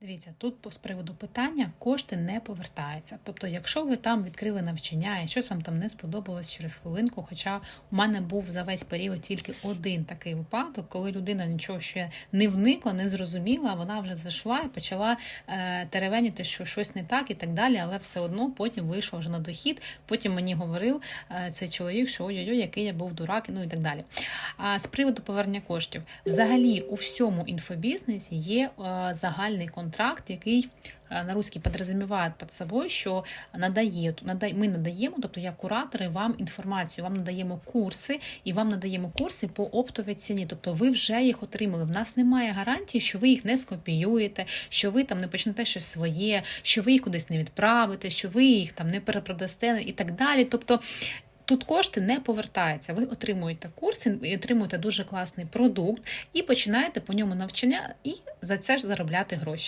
Дивіться, тут з приводу питання кошти не повертаються. Тобто, якщо ви там відкрили навчання і щось вам там не сподобалось через хвилинку, хоча у мене був за весь період тільки один такий випадок, коли людина нічого ще не вникла, не зрозуміла, вона вже зайшла і почала е, теревеніти, що щось не так і так далі, але все одно потім вийшла вже на дохід. Потім мені говорив е, цей чоловік, що ой-ой-ой, який я був дурак, ну і так далі. А з приводу повернення коштів, взагалі у всьому інфобізнесі є е, загальний контракт, який е, на русский подразумевает під собою, що надає, ми надаємо, тобто як куратори, вам інформацію, вам надаємо курси, і вам надаємо курси по оптовій ціні. Тобто ви вже їх отримали. В нас немає гарантії, що ви їх не скопіюєте, що ви там не почнете щось своє, що ви їх кудись не відправите, що ви їх там не перепродасте і так далі. Тобто Тут кошти не повертаються. Ви отримуєте курси, і отримуєте дуже класний продукт і починаєте по ньому навчання і за це ж заробляти гроші.